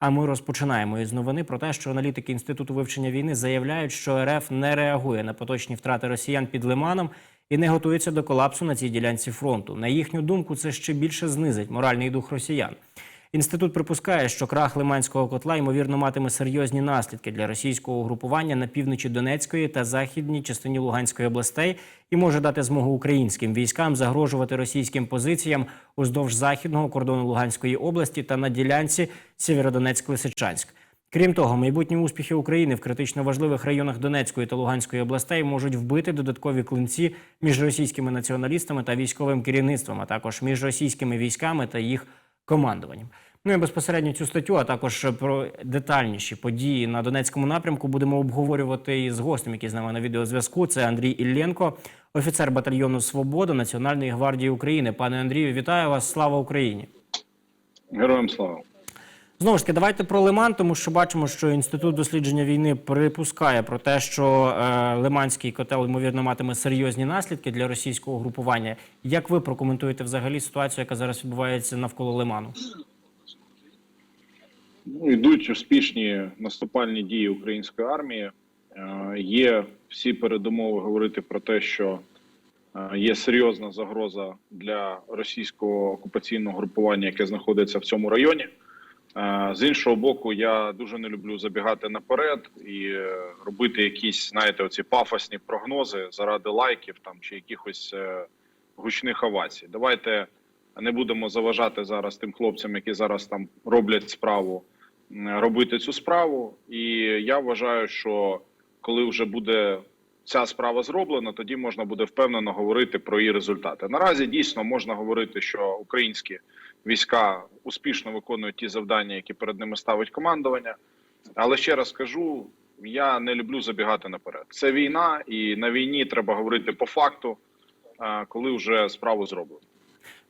А ми розпочинаємо із новини про те, що аналітики інституту вивчення війни заявляють, що РФ не реагує на поточні втрати росіян під Лиманом і не готується до колапсу на цій ділянці фронту. На їхню думку, це ще більше знизить моральний дух росіян. Інститут припускає, що крах Лиманського котла ймовірно матиме серйозні наслідки для російського угрупування на півночі Донецької та західній частині Луганської областей і може дати змогу українським військам загрожувати російським позиціям уздовж західного кордону Луганської області та на ділянці Сєвєродонецьк-Лисичанськ. Крім того, майбутні успіхи України в критично важливих районах Донецької та Луганської областей можуть вбити додаткові клинці між російськими націоналістами та військовим керівництвом, а також між російськими військами та їх командуванням. Ну і безпосередньо цю статтю, а також про детальніші події на Донецькому напрямку будемо обговорювати із гостем, який з нами на відеозв'язку. Це Андрій Ілленко, офіцер батальйону Свобода Національної гвардії України. Пане Андрію, вітаю вас! Слава Україні! Героям слава. Знову ж таки, давайте про Лиман, тому що бачимо, що інститут дослідження війни припускає про те, що е, Лиманський котел ймовірно матиме серйозні наслідки для російського групування. Як ви прокоментуєте взагалі ситуацію, яка зараз відбувається навколо Лиману? Ну, йдуть успішні наступальні дії української армії. Е, Є всі передумови говорити про те, що е, є серйозна загроза для російського окупаційного групування, яке знаходиться в цьому районі. Е, З іншого боку, я дуже не люблю забігати наперед і е, робити якісь, знаєте, оці пафосні прогнози заради лайків там чи якихось е, гучних овацій. Давайте не будемо заважати зараз тим хлопцям, які зараз там роблять справу, робити цю справу. І я вважаю, що коли вже буде ця справа зроблена, тоді можна буде впевнено говорити про її результати. Наразі дійсно можна говорити, що українські війська успішно виконують ті завдання, які перед ними ставить командування. Але ще раз кажу: я не люблю забігати наперед. Це війна, і на війні треба говорити по факту, коли вже справу зроблено.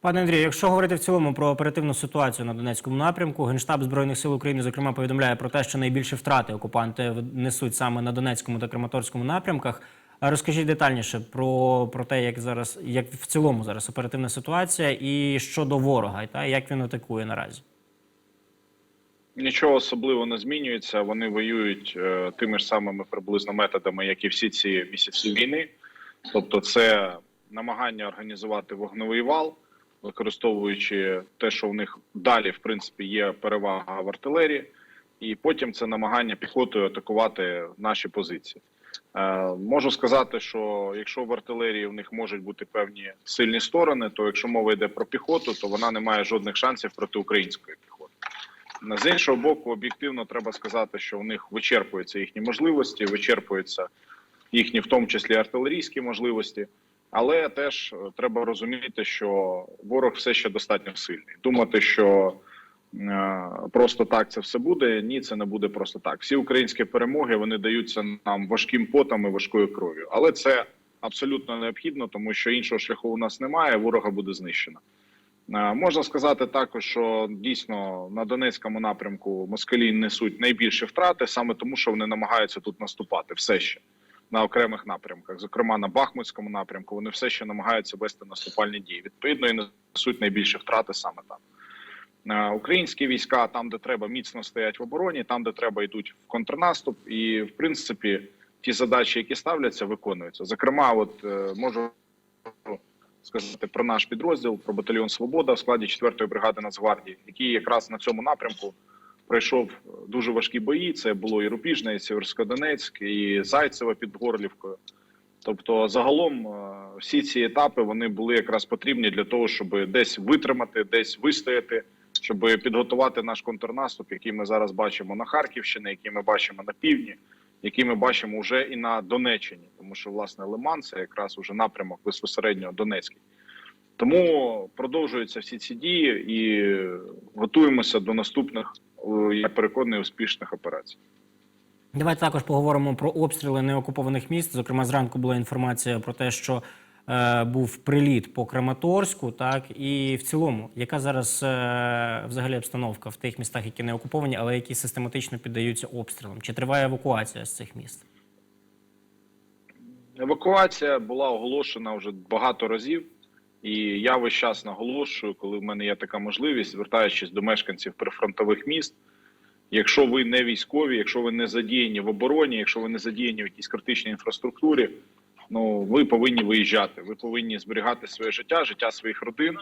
Пане Андрію, якщо говорити в цілому про оперативну ситуацію на Донецькому напрямку, Генштаб Збройних сил України, зокрема, повідомляє про те, що найбільші втрати окупанти несуть саме на Донецькому та Краматорському напрямках. Розкажіть детальніше про, про те, як зараз, як в цілому зараз оперативна ситуація, і щодо ворога, та як він атакує наразі. Нічого особливо не змінюється. Вони воюють е, тими ж самими приблизно методами, як і всі ці місяці війни. Тобто, це намагання організувати вогневий вал, використовуючи те, що в них далі, в принципі, є перевага в артилерії, і потім це намагання піхотою атакувати наші позиції. Е, можу сказати, що якщо в артилерії в них можуть бути певні сильні сторони, то якщо мова йде про піхоту, то вона не має жодних шансів проти української піхоти. З іншого боку, об'єктивно треба сказати, що у них вичерпуються їхні можливості, вичерпуються їхні, в тому числі артилерійські можливості. Але теж е, треба розуміти, що ворог все ще достатньо сильний. Думати, що просто так це все буде. Ні, це не буде просто так. Всі українські перемоги вони даються нам важким потом і важкою кров'ю. Але це абсолютно необхідно, тому що іншого шляху у нас немає. Ворога буде знищено. Е, Можна сказати також, що дійсно на Донецькому напрямку москалі несуть найбільші втрати, саме тому, що вони намагаються тут наступати все ще на окремих напрямках, зокрема на Бахмутському напрямку, вони все ще намагаються вести наступальні дії. Відповідно, і несуть найбільші втрати саме там. Е, Українські війська там, де треба, міцно стоять в обороні, там, де треба, йдуть в контрнаступ, і в принципі ті задачі, які ставляться, виконуються. Зокрема, от е, можу сказати про наш підрозділ, про батальйон Свобода в складі 4-ї бригади Нацгвардії, який якраз на цьому напрямку пройшов дуже важкі бої. Це було і Рубіжне, і Сєверськодонецьк, і Зайцево під Горлівкою. Тобто, загалом е, всі ці етапи вони були якраз потрібні для того, щоб десь витримати, десь вистояти, щоб підготувати наш контрнаступ, який ми зараз бачимо на Харківщині, який ми бачимо на півдні, який ми бачимо вже і на Донеччині, тому що власне Лиман це якраз уже напрямок безпосередньо Донецький. Тому продовжуються всі ці дії і готуємося до наступних, я переконаний, успішних операцій. Давайте також поговоримо про обстріли неокупованих міст. Зокрема, зранку була інформація про те, що був приліт по Краматорську, так і в цілому, яка зараз е, взагалі обстановка в тих містах, які не окуповані, але які систематично піддаються обстрілам? Чи триває евакуація з цих міст? Евакуація була оголошена вже багато разів, і я весь час наголошую, коли в мене є така можливість, звертаючись до мешканців прифронтових міст, Якщо ви не військові, якщо ви не задіяні в обороні, якщо ви не задіяні в якійсь критичній інфраструктурі, ну ви повинні виїжджати. Ви повинні зберігати своє життя, життя своїх родин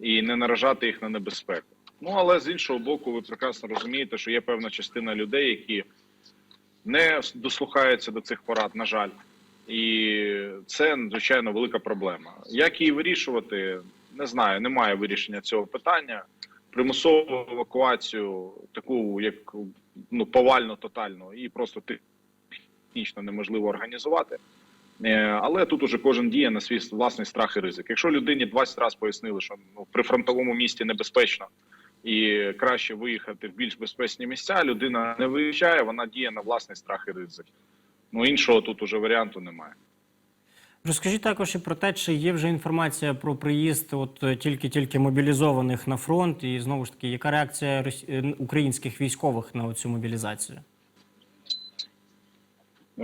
і не наражати їх на небезпеку. Ну але з іншого боку, ви прекрасно розумієте, що є певна частина людей, які не дослухаються до цих порад, на жаль, і це звичайно велика проблема. Як її вирішувати, не знаю. Немає вирішення цього питання. Примусову евакуацію, таку як ну повально, тотально, і просто технічно неможливо організувати. Е, Але тут уже кожен діє на свій власний страх і ризик. Якщо людині 20 разів пояснили, що ну, при фронтовому місті небезпечно і краще виїхати в більш безпечні місця, людина не виїжджає, вона діє на власний страх і ризик. Ну іншого тут уже варіанту немає. Розкажіть також і про те, чи є вже інформація про приїзд от е, тільки-тільки мобілізованих на фронт, і знову ж таки, яка реакція е, українських військових на цю мобілізацію?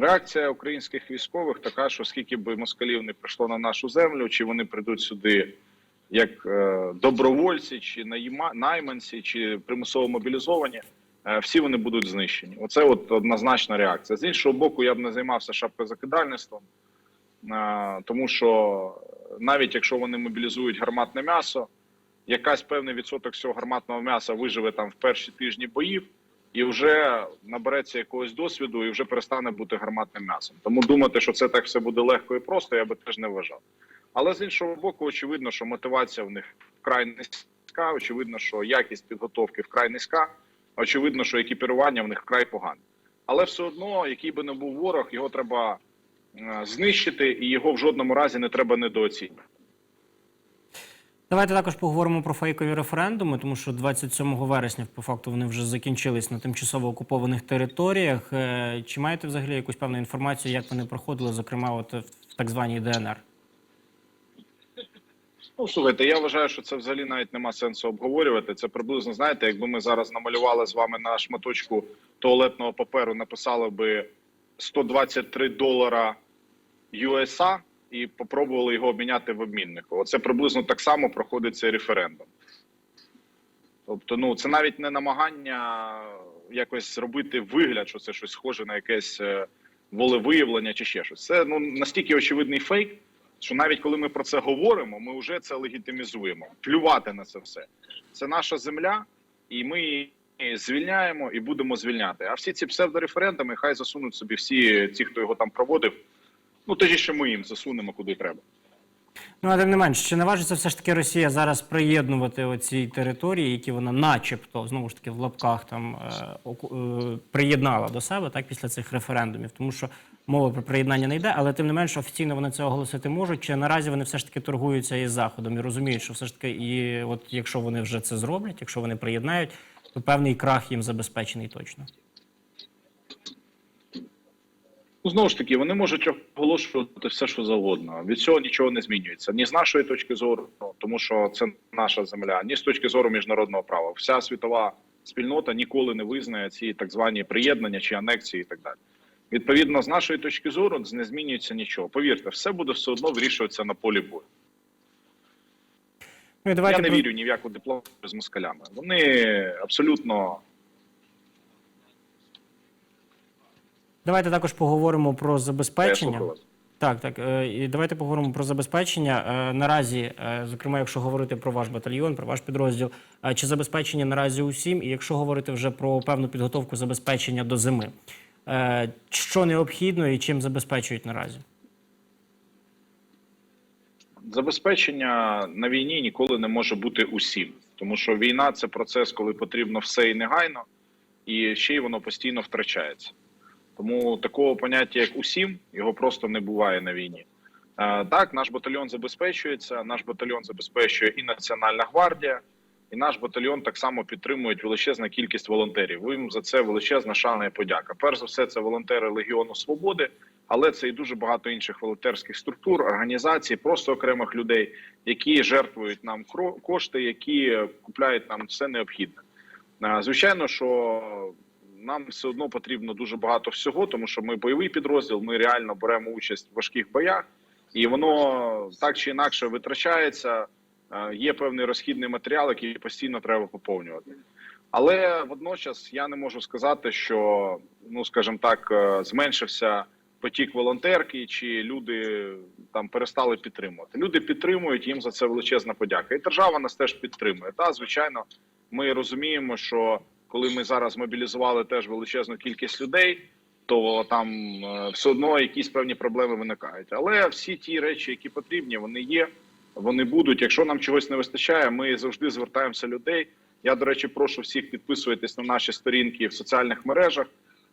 Реакція українських військових така, що скільки би москалів не прийшло на нашу землю, чи вони прийдуть сюди як е, добровольці, чи найманці, чи примусово мобілізовані, е, всі вони будуть знищені. Оце от однозначна реакція. З іншого боку, я б не займався шапкозакидальництвом, е, тому що навіть якщо вони мобілізують гарматне м'ясо, якась певний відсоток цього гарматного м'яса виживе там в перші тижні боїв і вже набереться якогось досвіду і вже перестане бути гарматним м'ясом. Тому думати, що це так все буде легко і просто, я би теж не вважав. Але з іншого боку, очевидно, що мотивація в них вкрай низька, очевидно, що якість підготовки вкрай низька, очевидно, що екіпірування в них вкрай погане. Але все одно, який би не був ворог, його треба е, знищити, і його в жодному разі не треба недооцінювати. Давайте також поговоримо про фейкові референдуми, тому що 27 вересня, по факту, вони вже закінчились на тимчасово окупованих територіях. Е, Чи маєте взагалі якусь певну інформацію, як вони проходили, зокрема, от в так званій ДНР? Ну, слухайте, я вважаю, що це взагалі навіть нема сенсу обговорювати. Це приблизно знаєте, якби ми зараз намалювали з вами на шматочку туалетного паперу, написали би 123 долара USA і попробували його обміняти в обміннику. Оце приблизно так само проходить цей референдум. Тобто, ну це навіть не намагання якось зробити вигляд, що це щось схоже на якесь е, волевиявлення чи ще щось. Це ну настільки очевидний фейк, що навіть коли ми про це говоримо, ми вже це легітимізуємо. Плювати на це все. Це наша земля, і ми її звільняємо і будемо звільняти. А всі ці псевдореферендуми хай засунуть собі всі ті, хто його там проводив. Ну тоді ще ми їм засунемо куди треба. Ну, а тим не менш, чи наважиться все ж таки Росія зараз приєднувати оці території, які вона, начебто, знову ж таки, в лапках там е, е, приєднала до себе так після цих референдумів, тому що мова про приєднання не йде, але тим не менш офіційно вони це оголосити можуть. Чи наразі вони все ж таки торгуються із заходом і розуміють, що все ж таки, і от якщо вони вже це зроблять, якщо вони приєднають, то певний крах їм забезпечений точно. Ну, знову ж таки, вони можуть оголошувати все, що завгодно. Від цього нічого не змінюється. Ні з нашої точки зору, тому що це наша земля, ні з точки зору міжнародного права. Вся світова спільнота ніколи не визнає ці так звані приєднання чи анексії і так далі. Відповідно, з нашої точки зору не змінюється нічого. Повірте, все буде все одно вирішуватися на полі бою. Ну, давайте Я не вірю ні в яку дипломатію з москалями. Вони абсолютно давайте також поговоримо про забезпечення. Так, так. е, І давайте поговоримо про забезпечення. Е, Наразі, е, зокрема, якщо говорити про ваш батальйон, про ваш підрозділ, чи забезпечення наразі усім? І якщо говорити вже про певну підготовку забезпечення до зими, що необхідно і чим забезпечують наразі? Забезпечення на війні ніколи не може бути усім, тому що війна це процес, коли потрібно все і негайно, і ще й воно постійно втрачається. Тому такого поняття, як усім, його просто не буває на війні. Е, Так, наш батальйон забезпечується, наш батальйон забезпечує і Національна гвардія, і наш батальйон так само підтримують величезна кількість волонтерів. Їм за це величезна шана і подяка. Перш за все, це волонтери Легіону Свободи, але це і дуже багато інших волонтерських структур, організацій, просто окремих людей, які жертвують нам кошти, які купляють нам все необхідне. Е, Звичайно, що нам все одно потрібно дуже багато всього, тому що ми бойовий підрозділ, ми реально беремо участь в важких боях, і воно так чи інакше витрачається. Е, Є певний розхідний матеріал, який постійно треба поповнювати. Але водночас я не можу сказати, що ну скажімо так, е, зменшився потік волонтерки, чи люди там перестали підтримувати. Люди підтримують їм за це величезна подяка. І держава нас теж підтримує. Та звичайно, ми розуміємо, що коли ми зараз мобілізували теж величезну кількість людей, то там е, все одно якісь певні проблеми виникають. Але всі ті речі, які потрібні, вони є, вони будуть. Якщо нам чогось не вистачає, ми завжди звертаємося людей. Я, до речі, прошу всіх підписуватись на наші сторінки в соціальних мережах.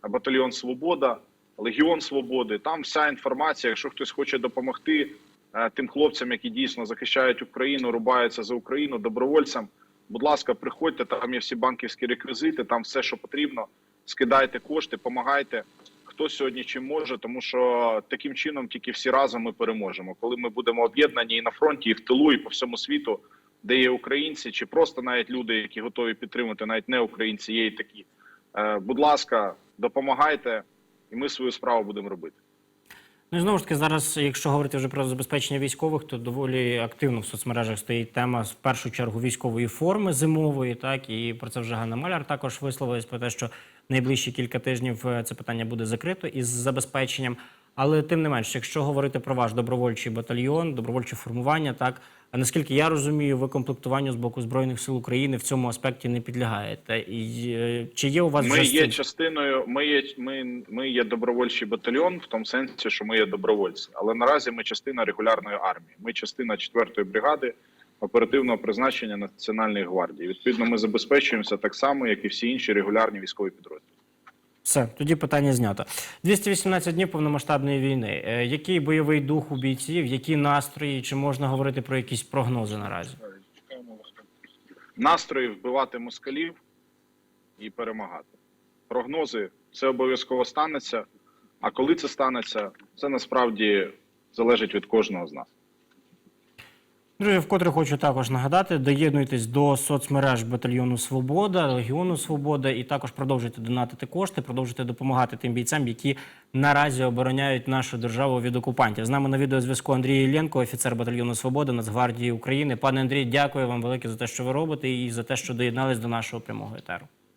Батальйон Свобода, Легіон Свободи. Там вся інформація. Якщо хтось хоче допомогти е, тим хлопцям, які дійсно захищають Україну, рубаються за Україну, добровольцям. Будь ласка, приходьте. Там є всі банківські реквізити, там все, що потрібно. Скидайте кошти, помагайте. Хто сьогодні чим може, тому що таким чином тільки всі разом ми переможемо. Коли ми будемо об'єднані і на фронті, і в тилу, і по всьому світу, де є українці, чи просто навіть люди, які готові підтримати, навіть не українці, є і такі. Е, будь ласка, допомагайте, і ми свою справу будемо робити. Ну і знову ж таки, зараз, якщо говорити вже про забезпечення військових, то доволі активно в соцмережах стоїть тема в першу чергу військової форми зимової, так і про це вже Ганна Маляр також висловилась про те, що найближчі кілька тижнів е, це питання буде закрито із забезпеченням. Але тим не менш, якщо говорити про ваш добровольчий батальйон, добровольче формування, так а наскільки я розумію, ви комплектуванню з боку збройних сил України в цьому аспекті не підлягаєте. І е, чи є у вас Ми вже є частиною. Ми є ми, ми є добровольчий батальйон в тому сенсі, що ми є добровольці. Але наразі ми частина регулярної армії. Ми частина 4-ї бригади оперативного призначення Національної гвардії. Відповідно, ми забезпечуємося так само, як і всі інші регулярні військові підрозділи. Все, тоді питання знято. 218 днів повномасштабної війни. Е, Який бойовий дух у бійців, які настрої? Чи можна говорити про якісь прогнози наразі? настрої вбивати москалів і перемагати. Прогнози це обов'язково станеться. А коли це станеться, це насправді залежить від кожного з нас. Друзі, вкотре хочу також нагадати: доєднуйтесь до соцмереж батальйону Свобода, Легіону Свобода, і також продовжуйте донатити кошти, продовжуйте допомагати тим бійцям, які наразі обороняють нашу державу від окупантів. З нами на відеозв'язку Андрій Іллєнко, офіцер батальйону Свобода Нацгвардії України. Пане Андрій, дякую вам велике за те, що ви робите, і за те, що доєднались до нашого прямого етеру.